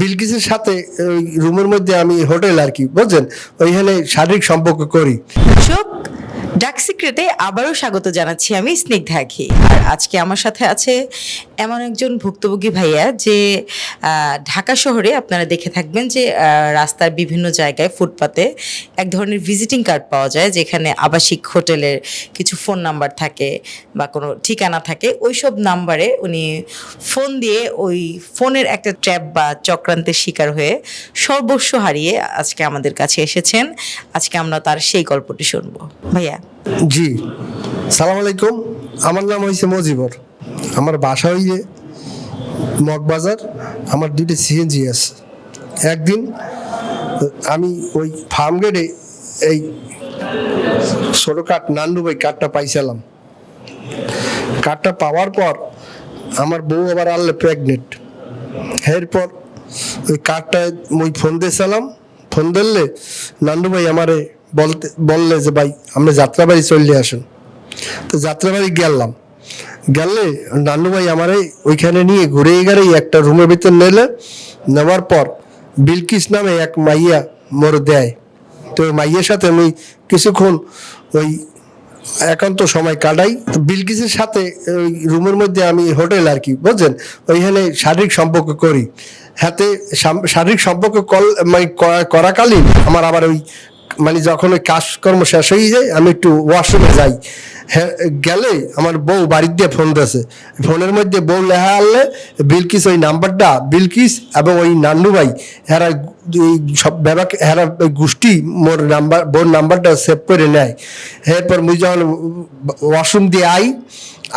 বিলকিসের সাথে, ওই রুমের মধ্যে আমি হোটেল আর কি, বুঝছেন? ওইখানে শারীরিক সম্পর্ক করি। দর্শক ডাক সিক্রেটে আবারও স্বাগত জানাচ্ছি আমি স্নিগ্ধা ঘি। আর আজকে আমার সাথে আছে এমন একজন ভুক্তভোগী ভাইয়া যে ঢাকা শহরে আপনারা দেখে থাকবেন যে রাস্তার বিভিন্ন জায়গায় ফুটপাতে এক ধরনের ভিজিটিং কার্ড পাওয়া যায়, যেখানে আবাসিক হোটেলের কিছু ফোন নাম্বার থাকে বা কোনো ঠিকানা থাকে। ওই সব নাম্বারে উনি ফোন দিয়ে ওই ফোনের একটা ট্র্যাপ বা চক্রান্তের শিকার হয়ে সর্বস্ব হারিয়ে আজকে আমাদের কাছে এসেছেন। আজকে আমরা তার সেই গল্পটি শুনব। ভাইয়া জি। সালাম আলাইকুম। আমার নাম হয়েছে মজিবর। আমার বাসা হইছে মগবাজার। আমার দুইটা সিএনজি আছে। একদিন আমি ওই ফার্ম গেটে এই ছোটো কাঠ নান্ডু ভাই কাঠটা পাইছিলাম। কাঠটা পাওয়ার পর আমার বউ আবার আনলে প্রেগনেন্ট এরপর ওই কার্ডটা মুই ফোন দিয়েছিলাম। ফোন দিলে নান্ডু ভাই আমারে বলতে, বললে যে, ভাই, আমরা যাত্রাবাড়ি চলে আসুন। তো যাত্রাবাড়ি গেলাম। গেলে নান্ডু ভাই আমারে ওইখানে নিয়ে ঘুরে গেলেই একটা রুমের ভিতর নিলে, নেওয়ার পর বিলকিস নামে এক মাইয়া মোর দেয়। তো মাইয়ের সাথে আমি কিছুক্ষণ ওই একান্ত সময় কাটাই। তো বিলকিসের সাথে ওই রুমের মধ্যে আমি হোটেল আর কি, বুঝছেন? ওইখানে শারীরিক সম্পর্ক করি। হাতে শারীরিক সম্পর্ক কল মানে করা- করাকালীন আমার আবার ওই মানে যখন ওই কাজকর্ম শেষ হয়ে যায়, আমি একটু ওয়াশরুমে যাই। হ্যাঁ গেলে আমার বউ বাড়ির দিয়ে ফোন দিয়েছে ফোনের মধ্যে বউ লেখা আনলে বিলকিস ওই নাম্বারটা, বিলকিস এবং ওই নান্ডু ভাই এই সব ব্যাপার ওই গোষ্ঠী মোর নাম্বার বোর নাম্বারটা সেভ করে নেয়। এরপর মুই যখন ওয়াশরুম দিয়ে আই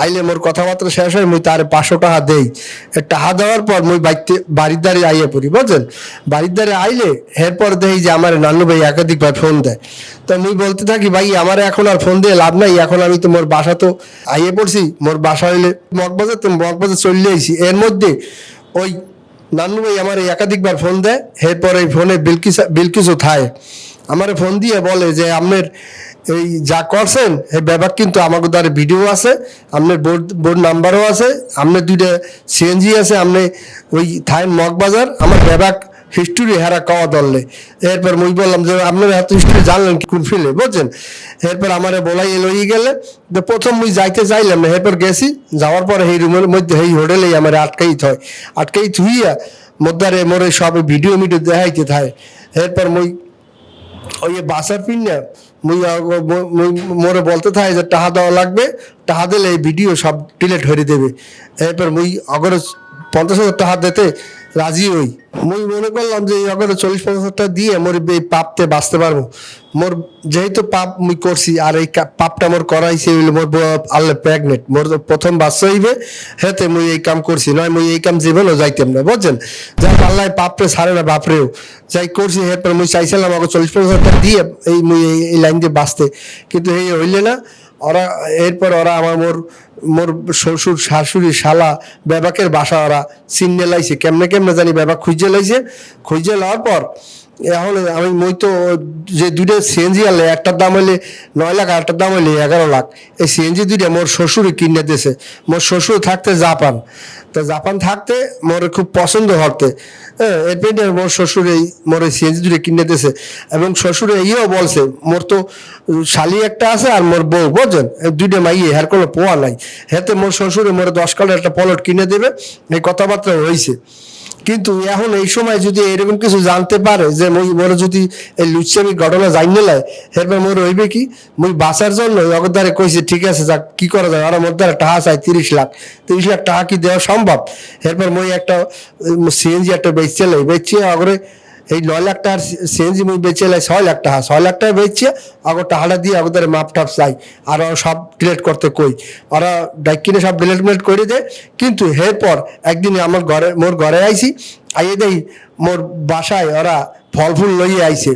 আইলে মোর কথাবার্তা শেষ হয়, মুই তার পাঁচশো টাকা দেই। টাকা দেওয়ার পর মুই বাড়িতে, বাড়ির দ্বারে আইয়ে পড়ি, বুঝছেন? বাড়ির দ্বারে আইলে এরপর দেখি যে আমার নানু ভাই একাধিক ভাই ফোন দেয়। তো মুই বলতে থাকি, ভাই, আমার এখন আর ফোন দিয়ে লাভ নাই, এখন আমি তো মোর বাসা তো আইয়ে পড়ছি, মোর বাসা হইলে মগবাজার তো মগবাজার চলে আইছি। এর মধ্যে ওই নান্নু ভাই আমার একাধিকবার ফোন দেয়, এরপর এই ফোনে বিলকিস, বিলকিসও থায়। আমার ফোন দিয়ে বলে যে আপনার এই যা করছেন, এই ব্যাপার কিন্তু আমাকে দ্বারা ভিডিও আছে আপনার বোর্ড বোর্ড নাম্বারও আছে আপনার দুইটা সিএনজি আছে আপনি ওই থাইন মগবাজার, আমার ব্যাপার হিস্টোরি হেরা কওয়া দললে এরপর মুই বললাম যে, আপনার এত হিস্টোরি জানলেন কি কোন ফিলে বুঝছেন? এরপর আমারে বলাই লই গেলে প্রথম মুই যাইতে চাইলাম এরপর গেছি, যাওয়ার পরে এই রুমের মধ্যে এই হোটেলেই আমার আটকাই থয় আটকাই থুইয়া মধ্যারে মোরে সব ভিডিও মিডিও দেখাইতে থাকে। এরপর মুই ওই বাসার পিন না মুই মোরে বলতে থাকে যে টাহা দেওয়া লাগবে, টাহা দিলে এই ভিডিও সব ডিলেট হয়ে দেবে। এরপর মুই অগর পঞ্চাশ হাজার টাকা দিতে রাজি হই। মুই মনে করলাম যে অগর চল্লিশ পঞ্চাশ হাজার টাকা দিয়ে মোর এই পাপতে বাঁচতে পারব। মোর যেহেতু পাপ মুই করছি আর এই পাপটা মোর করাইছে মোর ব- আল্লে প্রেগনেন্ট মোর প্রথম বাচ্চা হইবে, হেতে মুই এই কাম করছি, নয় মুই এই কাম জীবনও যাইতাম না, বুঝছেন? যাই আল্লাহ পাপরে ছাড়ে না, বাপরেও। যাই করছি এরপর মুই চাইছিলাম আমাকে চল্লিশ পঞ্চাশ হাজার টাকা দিয়ে এই মুই এই লাইন দিয়ে বাঁচতে। কিন্তু এই হইলে না ওরা, এরপর ওরা আমার মোর মোর শ্বশুর, শাশুড়ি, শালা বেবাকের বাসা ওরা চিনে লাইছে। কেমনে কেমনে জানি বেবাক খুঁজে লাইছে। খুঁজে লওয়ার পর এখন আমি মই তো যে দুইটা সিএনজি আনলে, একটার দাম হইলে নয় লাখ আর একটার দাম হইলে এগারো লাখ। এই সিএনজি দুইটা মোর শ্বশুরে কিনে দিয়েছে। মোর শ্বশুর থাকতে জাপান। তো জাপান থাকতে মোর খুব পছন্দ হতে হ্যাঁ এরপরে মোর শ্বশুর এই মোর এই সিএনজি দুইটা কিনে দিয়েছে। এবং শ্বশুরে ইয়েও বলছে, মোর তো শালি একটা আছে আর মোর বউ, বুঝছেন? দুইটা মাইয়ে হ্যার কোনো পোয়া নাই। হেতে মোর শ্বশুরে মোর দশ কালের একটা পলট কিনে দেবে। এই কথাবার্তা হয়েছে কিন্তু এখন এই সময় যদি এরকম কিছু জানতে পারে যে মুই মোর যদি এই লুচ্চামি ঘটনা জানিয়ে লাই এরপর মোর হইবে কি? মুই বাঁচার জন্য অগদারে কইছে, ঠিক আছে, যাক, কি করা যায়? আর মোর দ্বারা টাকা চাই, তিরিশ লাখ। তিরিশ লাখ টাকা কি দেওয়া সম্ভব? এরপর মই একটা সিএনজি একটা বেচছে লাই বেচছি আগরে এই নয় লাখ টাকার সিএনজি মুই বেচে লাই ছয় লাখ টাকা, ছয় লাখ টাকা বেচছে আগর টাকাটা দিয়ে আগদের মাপ টাপ চাই। আর সব ডিলেট করতে কই। ওরা ডাইক কিনে সব ডিলেট মিলেট করে দেয়। কিন্তু এরপর একদিন আমার ঘরে, মোর ঘরে আইছি, আইয়ে দেই মোর বাসায় ওরা ফল ফুল লইয়ে আইছে।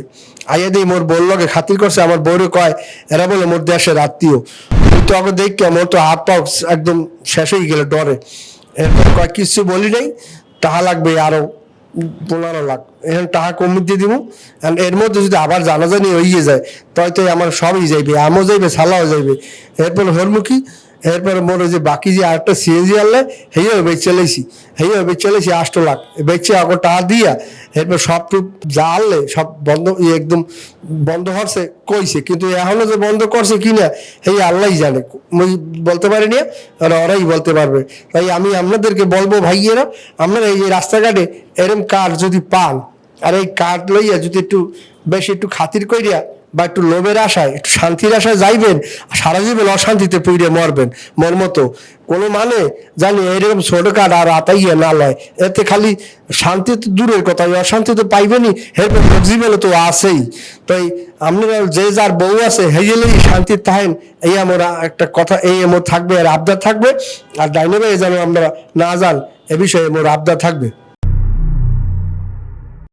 আইয়ে দেই মোর বলল খাতির করছে, আমার বউরে কয়, এরা বলে মোর দেশের আত্মীয়। তো আগে দেখ মোর তো হাত পাও একদম শেষ হয়ে গেলে ডরে। এরপর কয় কিছু বলি নাই, তাহা লাগবে আরও পনেরো লাখ এখন টাকা কমিয়ে দিয়ে দিব এর মধ্যে যদি আবার জানাজানি হইয়ে যায় তাই তো আমার সবই যাইবে, আমও যাইবে, সালাও যাইবে। এরপর হরমুখী এরপরে মোর ওই যে বাকি যে আরেকটা সিএনজি আনলে হেয়ে বেচে লেছি হেয়ে বেচে লেছি আষ্ট লাখ। বেচে আগো টাকা দিয়া, এরপর সব টুক যা আনলে, সব বন্ধ একদম বন্ধ হচ্ছে কইছে। কিন্তু এখনও যে বন্ধ করছে কি না এই আল্লাহ জানে। মুই বলতে পারি না, আর ওরাই বলতে পারবে। তাই আমি আপনাদেরকে বলব ভাইয়েরা, আপনারা এই রাস্তাঘাটে এরম কার যদি পান, আর এই কার্ড লইয়া যদি একটু বেশ একটু খাতির করিয়া বা একটু লোভের আশায়, একটু শান্তির আশায় যাইবেন সারা জীবন অশান্তিতে পুইরে মরবেন, মর মতো। কোনো মানে জানি এরকম ছোট কার্ড আর আতাইয়া না লয়। এতে খালি শান্তি তো দূরের কথা অশান্তি তো পাইবেনই এরপর জীবনে তো আছেই। তাই আপনারা যে যার বউ আছে হেজেলেই শান্তির থাকেন এই আমার একটা কথা, এই আমার থাকবে আর আবদার থাকবে। আর ডাইনে যেন আমরা না যান, এ বিষয়ে মোর আবদার থাকবে।